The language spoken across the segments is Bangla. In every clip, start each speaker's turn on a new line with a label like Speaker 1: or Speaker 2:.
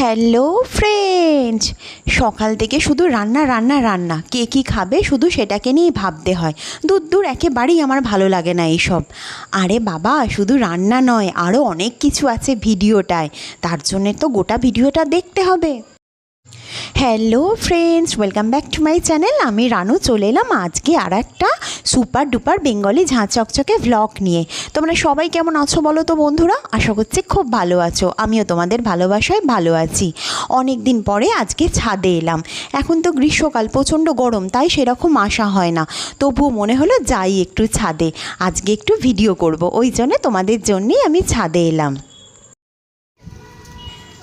Speaker 1: হ্যালো ফ্রেন্ডস সকাল থেকে শুধু রান্না রান্না রান্না। কে কী খাবে শুধু সেটাকে নিয়েই ভাবতে হয়। দূর দূর, একেবারেই আমার ভালো লাগে না এইসব। আরে বাবা, শুধু রান্না নয় আরও অনেক কিছু আছে ভিডিওটায়। তার জন্যে তো গোটা ভিডিওটা দেখতে হবে। Hello friends welcome back to my channel আমি রানু চলে এলাম আজকে আর একটা সুপার ডুপার বেঙ্গলি ঝাঁ চকচকে ভ্লগ নিয়ে। তোমরা সবাই কেমন আছো বলো তো বন্ধুরা? আশা করছি খুব ভালো আছো। আমিও তোমাদের ভালোবাসায় ভালো আছি। অনেক দিন পরে আজকে ছাদে এলাম। এখন তো গ্রীষ্মকাল, প্রচণ্ড গরম, তাই সেরকম আসা হয় না। তবুও মনে হলো যাই একটু ছাদে। আজকে একটু ভিডিও করব। ওই জন্যে তোমাদের জন্যেই আমি ছাদে এলাম।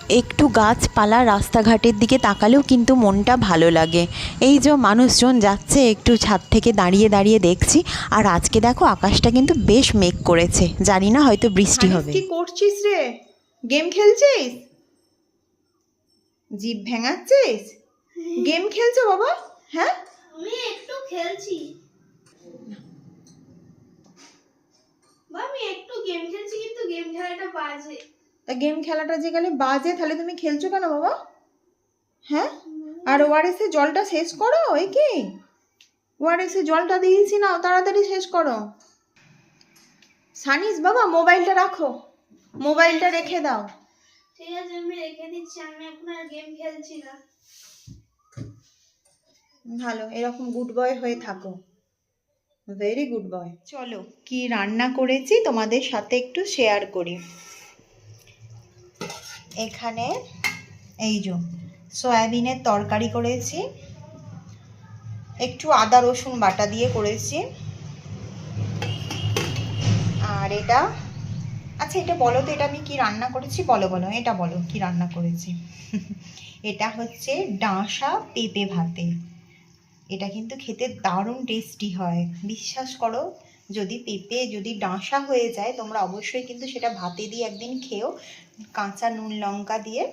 Speaker 1: একটু গাছপালা রাস্তাঘাটের দিকে তাকালেও কিন্তু মনটা ভালো লাগে। এই যে মানুষজন যাচ্ছে একটু ছাদ থেকে দাঁড়িয়ে দাঁড়িয়ে দেখছি আর আজকে দেখো আকাশটা কিন্তু বেশ মেঘ করেছে। জানি না হয়তো বৃষ্টি হবে।
Speaker 2: কি করছিস রে? গেম খেলছিস? জিভ ভেঙাচ্ছিস? গেম খেলছো বাবা? হ্যাঁ?
Speaker 3: আমি একটু খেলছি। আমি একটু গেম খেলছি কিন্তু গেম খেলাটা বাজে।
Speaker 2: তা গেম খেলাটা যে গেলে বাজে তাহলে তুমি খেলছো কেন বাবা? হ্যাঁ? আর ওআরএস এর জলটা শেষ করো এই কি? ওআরএস এর জলটা দিয়েছি নাও তাড়াতাড়ি শেষ করো। সানিস বাবা মোবাইলটা রাখো। মোবাইলটা রেখে দাও।
Speaker 3: ঠিক আছে আমি রেখে দিচ্ছি আমি এখন আর গেম খেলছি না।
Speaker 2: ভালো এরকম গুড বয় হয়ে থাকো। ভেরি গুড বয় চলো কি রান্না করেছি তোমাদের সাথে একটু শেয়ার করি। এখানে এই যে সয়াবিনের তরকারি করেছি, একটু আদা, রসুন বাটা দিয়ে করেছি। আর এটা আচ্ছা এটা বলো তো, এটা আমি কি রান্না করেছি? বলো বলো, এটা বলো, কি রান্না করেছি? এটা হচ্ছে ডাঁসা পেঁপে ভাতে। এটা কিন্তু খেতে দারুণ টেস্টি হয়। বিশ্বাস করো যদি পেঁপে যদি ডাঁসা হয়ে যায়, তোমরা অবশ্যই কিন্তু সেটা ভাতে দিয়ে একদিন খেও কাঁচা নুন, লঙ্কা দিয়ে।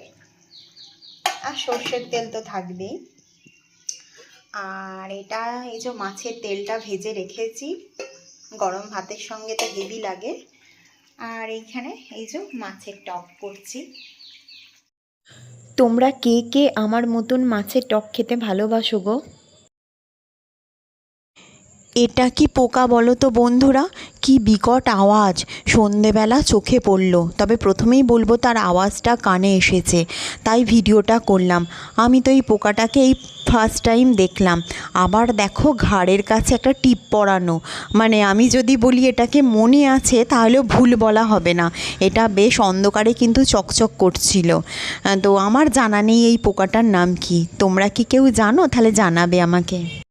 Speaker 2: আর সর্ষের তেল তো থাকবেই। আর এটা এই যে মাছের তেলটা ভেজে রেখেছি, গরম ভাতের সঙ্গে তো হেভি লাগে। আর এইখানে এই যে মাছের টক করছি।
Speaker 1: তোমরা কে কে আমার মতন মাছের টক খেতে ভালোবাসো গো? এটা কি পোকা বলো তো বন্ধুরা? কি বিকট আওয়াজ। সন্ধেবেলা চোখে পড়ল, তবে প্রথমেই বলব তার আওয়াজটা কানে এসেছে, তাই ভিডিওটা করলাম। আমি তো এই পোকাটাকে এই ফার্স্ট টাইম দেখলাম। আবার দেখো ঘাড়ের কাছে একটা টিপ পরানো। মানে আমি যদি বলি এটাকে মনে আছে, তাহলেও ভুল বলা হবে না। এটা বেশ অন্ধকারে কিন্তু চকচক করছিল। তো আমার জানা নেই এই পোকাটার নাম কি। তোমরা কি কেউ জানো? তাহলে জানাবে আমাকে।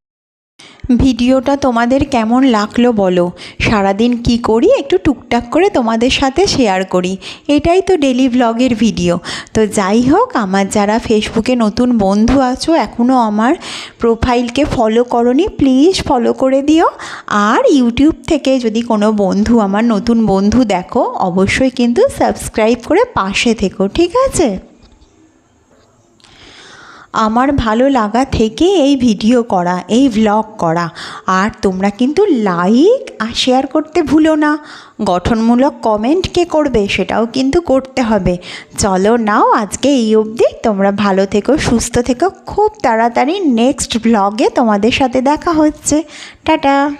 Speaker 1: ভিডিওটা তোমাদের কেমন লাগল বলো? সারাদিন কি করি? একটু টুকটাক করে তোমাদের সাথে শেয়ার করি। এটাই তো ডেলি ভ্লগের ভিডিও তো যাই হোক, আমার যারা ফেসবুকে নতুন বন্ধু আছো এখনও আমার প্রোফাইলকে ফলো করনি প্লিজ ফলো করে দিও। আর ইউটিউব থেকে যদি কোনো বন্ধু, আমার নতুন বন্ধু দেখো, অবশ্যই কিন্তু সাবস্ক্রাইব করে পাশে থেকো, ঠিক আছে? আমার ভালো লাগা থেকে এই ভিডিও করা, এই ভ্লগ করা। আর তোমরা কিন্তু লাইক আর শেয়ার করতে ভুলো না। গঠনমূলক কমেন্ট কে করবে সেটাও কিন্তু করতে হবে। চলো নাও আজকে এই অবধি। তোমরা ভালো থেকো, সুস্থ থেকো। খুব তাড়াতাড়ি নেক্সট ভ্লগে তোমাদের সাথে দেখা হচ্ছে। টাটা!